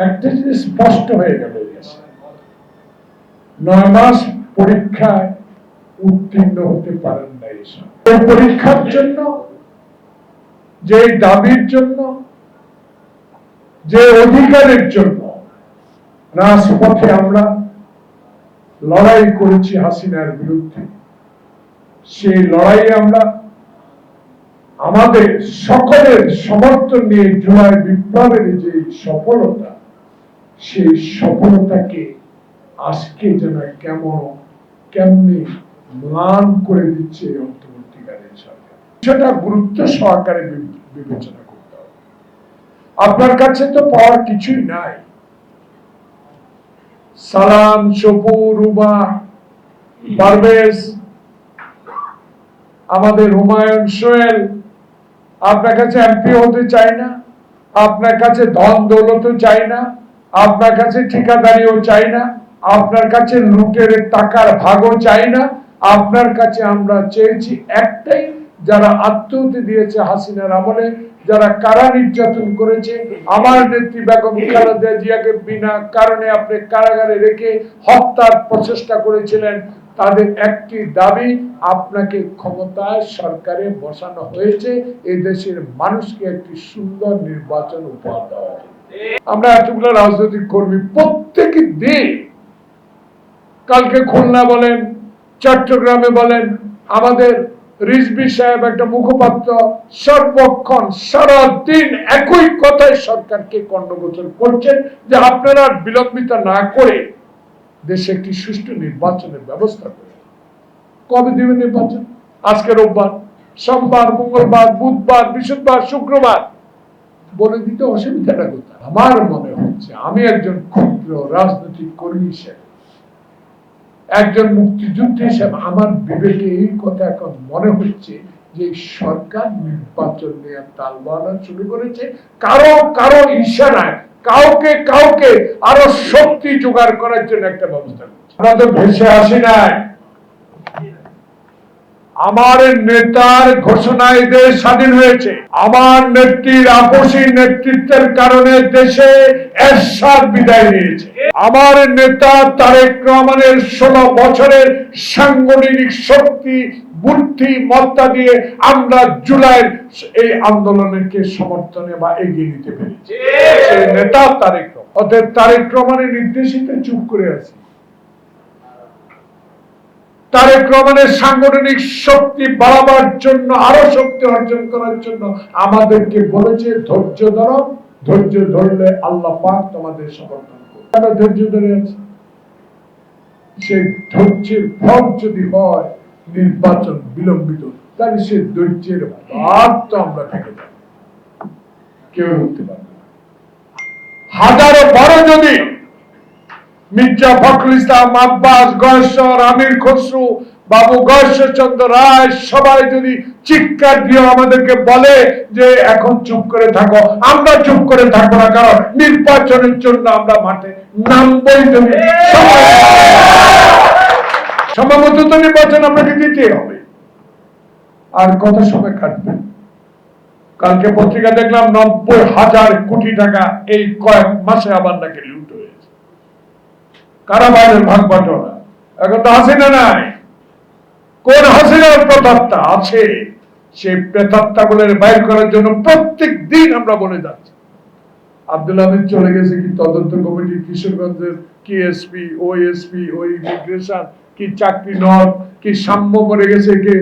একটা স্পষ্ট হয়ে গেল নয় মাস পরীক্ষায় উত্তীর্ণ হতে পারেন না এই পরীক্ষার জন্য, যে দাবির জন্য, যে অধিকারের জন্য রাজপথে আমরা লড়াই করেছি হাসিনার বিরুদ্ধে, সেই লড়াই আমরা আমাদের সকলের সমর্থন নিয়ে জুলাই বিপ্লবের যে সফলতা সেই সফলতাকে আজকে যেন কেমন, কেমনি ম্লান করে দিচ্ছে এই অন্তর্বর্তীকালীন সরকার। সেটা গুরুত্ব সহকারে বিবেচনা করতে হবে। আপনার কাছে তো পাওয়ার কিছুই নাই। সালাম শপু রুমা পারভেজ, আমাদের হুমায়ুন সোহেল, আপনার কাছে এমপি হতে চাই না, আপনার কাছে ধন দৌলতও চাই না আপনার কাছে ঠিকাদারিও চাই না, আপনার কাছে লুটের টাকার ভাগও চাই না, আপনার কাছে আমরা চেয়েছি একটাই, যারা আত্মহত্যা দিয়েছে হাসিনার আমলে, যারা কারা নির্যাতন করেছে, আমার নেত্রী বেগম খালেদা জিয়াকে বিনা কারণে আপনি কারাগারে রেখে হত্যার প্রচেষ্টা করেছিলেন, তাদের একটি দাবি, আপনাকে ক্ষমতায় সরকারে বসানো হয়েছে এই দেশের মানুষকে একটি সুন্দর নির্বাচন উপহার দেওয়া। আমরা এতগুলো রাজনৈতিক কর্মী প্রত্যেক দিন কালকে খুলনা বলেন, চট্টগ্রামে বলেন, আমাদের রিজবি সাহেব একটা মুখপাত্র, সর্বক্ষণ, সারাদিন একই কথায় সরকারকে কর্ণগোচর করছেন যে আপনারা বিলম্বিত না করে দেশে একটি সুষ্ঠু নির্বাচনের ব্যবস্থা করে কবে দিবেন নির্বাচন? আজকে রোববার, সোমবার, মঙ্গলবার, বুধবার, বৃহস্পতিবার, শুক্রবার। বলে দিতে অসুবিধাটা কোথায়? আমার মনে হচ্ছে, আমি একজন ক্ষুদ্র রাজনৈতিক কর্মী হিসেবে, একজন মুক্তিযুদ্ধ হিসেবে আমার বিবেকে এই কথা এখন মনে হচ্ছে যে সরকার নির্বাচন নিয়ে তাল বাড়ানো শুরু করেছে। কারও কারও ইশারায়, কাউকে কাউকে আরও শক্তি জোগাড় করার জন্য একটা ব্যবস্থা আমরা তো ভেসে আসি নাই। আমার নেতার ঘোষণায় দেশ স্বাধীন হয়েছে। আমার নেত্রীর আপসী নেতৃত্বের কারণে দেশে এরশাদ বিদায় নিয়েছে। আমার নেতা তারেক রহমানের ষোলো বছরের সাংগঠনিক শক্তি বুদ্ধি মত্তা দিয়ে আমরা জুলাইয়ের এই আন্দোলনকে সমর্থনে বা এগিয়ে নিতে পেরেছি। নেতা তারেক অতএব তারেক রহমানের নির্দেশিত চুপ করে আছি। তারেক রহমানের সাংগঠনিক শক্তি বাড়াবার জন্য, আরও শক্তি অর্জন করার জন্য আমাদেরকে বলেছে, ধৈর্য ধরো, ধৈর্য ধরলে আল্লাহ পাক তোমাদের সমর্থন ধৈর্য ধরে ধৈর্যের ফল যদি হয়, নির্বাচন বিলম্বিত তাহলে সে ধৈর্যের ভাগ তো আমরা থেকে যাব। কেউ উঠতে পারবে হাজারো বড় যদি মির্জা ফখরুল ইসলাম, আব্বাস, গয়েশ্বর, আমির খসরু, বাবু গয়েশ্বর চন্দ্র রায়, সবাই যদি চিৎকার দিয়ে আমাদেরকে বলে যে এখন চুপ করে থাকো, আমরা চুপ করে থাকব না, কারণ নির্বাচনের জন্য আমরা মাঠে নামবই যদি সম্ভবত তো নির্বাচন আপনাকে দিতে হবে। আর কত সময় কাটবে? কালকে পত্রিকা দেখলাম নব্বই হাজার কোটি টাকা এই কয়েক মাসে আবার নাকি লুট হয়েছে কারাবাইয়ের ভাগ বাটোয়ারা। এখন তো হাসিনা নাই। কোন হাসিনার প্রতাপটা আছে, সেই প্রেতাত্মা গুলো বাইর করার জন্য প্রত্যেক দিন আমরা বলে যাচ্ছি। আব্দুল চলে গেছে কি তদন্ত কমিটি, কিশোরগঞ্জের কি এসপি ও এসপি ও ইমিগ্রেশন, কি চাকরি নট কি সাম্য মরে গেছে, কি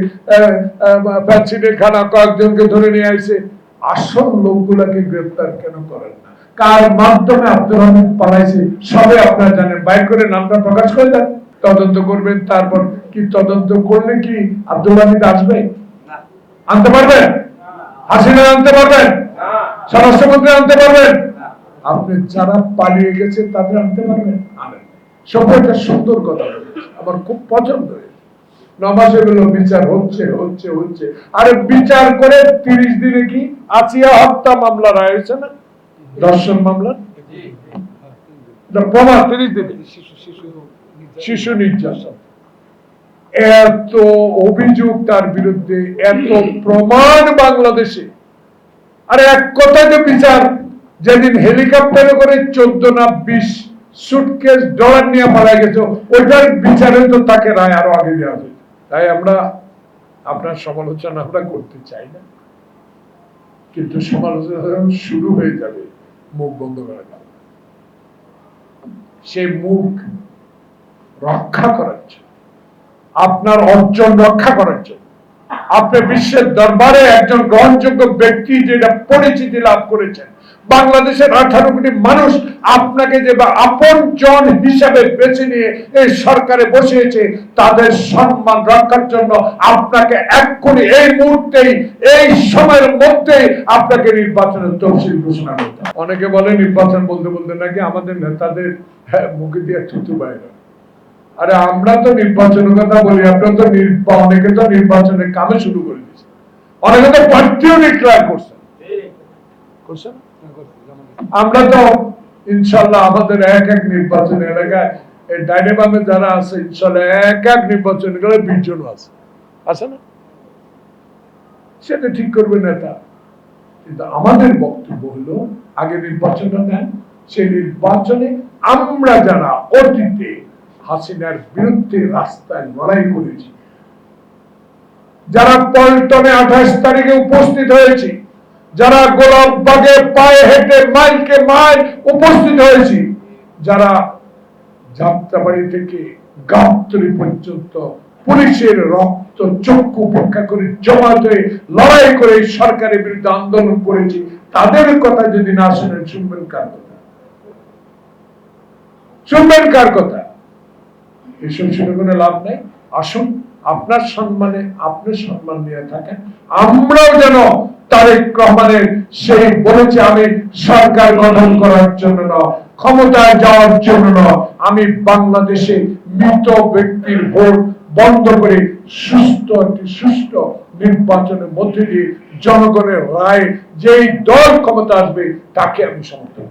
প্যান্সিডের খানা কয়েকজনকে ধরে নিয়ে আইছে। আসল লোকগুলাকে গ্রেফতার কেন করেন না? কার মাধ্যমে আব্দুল হামিদ পালাইছে সবে আপনারা জানেন। বাইর করে নামটা প্রকাশ করে দেন তদন্ত করবেন তারপর কি তদন্ত করলে কি আব্দুল হামিদ আসবে? আনতে পারবেন? হাসিনা আনতে পারবেন? স্বরাষ্ট্রমন্ত্রী আনতে পারবেন? আপনি যারা পালিয়ে গেছে তাদের আনতে পারবেন? আনেন সব একটা সুন্দর কথা। আমার খুব পছন্দ হয়েছে। নমাসে গুলো বিচার হচ্ছে হচ্ছে হচ্ছে। আরে বিচার করে তিরিশ দিনে কি আসিয়া হত্যা মামলা রায় হয়েছে না মামলা? প্রমাণ। শিশু নির্যাতন। এত অভিযোগ তার বিরুদ্ধে, এত প্রমাণ বাংলাদেশে। আরে এক কথাতে বিচার, যেদিন হেলিকপ্টারে করে চোদ্দ না বিশ সুটকেস ডলার নিয়ে পালা গেছে, ওইটার বিচারে তো তাকে রায় আরও আগে দেওয়া তাই আমরা আপনার সমালোচনা আমরা করতে চাই না। কিন্তু সমালোচনা শুরু হয়ে যাবে মুখ বন্ধ করা যাবে সে মুখ রক্ষা করার জন্য। আপনার অর্জন রক্ষা করার জন্য। আপনি বিশ্বের দরবারে একজন গ্রহণযোগ্য ব্যক্তি যেটা পরিচিতি লাভ করেছেন। বাংলাদেশের আঠারো কোটি মানুষ আপনাকে যে আপন জন হিসাবে বেছে নিয়ে এই সরকারে বসিয়েছে তাদের সম্মান রক্ষার জন্য আপনাকে এক্ষুনি এই মুহূর্তেই এই সময়ের মধ্যেই আপনাকে নির্বাচনের তফসিল ঘোষণা করতে। অনেকে বলে নির্বাচন বলতে বলতে নাকি আমাদের নেতাদের হ্যাঁ, মুখে দিয়ে থুতু বাইরে আরে আমরা তো নির্বাচনের কথা বলি আমরা তো অনেকে তো নির্বাচনের কামে শুরু করে দিয়েছে অনেকে তো প্রার্থীও ডিক্লেয়ার করছে করছে না? আমরা তো ইনশাল্লাহ আমাদের এক এক নির্বাচন এলাকায়, এই ডাইনে বামে যারা আছে, ইনশাল্লাহ এক এক নির্বাচন গেলে বিশ জন আছে। আছে না? সেটা ঠিক করবে নেতা। কিন্তু আমাদের বক্তব্য হলো, আগে নির্বাচনটা দেন, সেই নির্বাচনে আমরা যারা অতীতে হাসিনার বিরুদ্ধে রাস্তায় লড়াই করেছি, যারা পল্টনে আঠাশ তারিখে উপস্থিত হয়েছি যারা গোলাপবাগে পায়ে হেঁটে মাইলকে মাইল উপস্থিত হয়েছি, যারা যাত্রাবাড়ি থেকে গাবতলি পর্যন্ত পুলিশের রক্ত চক্ষু উপেক্ষা করে জমাত হয়ে লড়াই করে সরকারের বিরুদ্ধে আন্দোলন করেছি, তাদের কথা যদি না শুনেন, শুনবেন কার কথা? শুনবেন কার কথা? এসব শুনে কোনো লাভ নাই? আসুন, আপনার সম্মানে আপনি সম্মান নিয়ে থাকেন। আমরাও যেন তারেক রহমানের সে বলেছে, আমি সরকার গঠন করার জন্য ক্ষমতায় যাওয়ার জন্য আমি বাংলাদেশে মৃত ব্যক্তির ভোট বন্ধ করে সুস্থ একটি সুস্থ নির্বাচনের মধ্যে দিয়ে জনগণের রায়, যেই দল ক্ষমতা আসবে, তাকে আমি সমর্থন।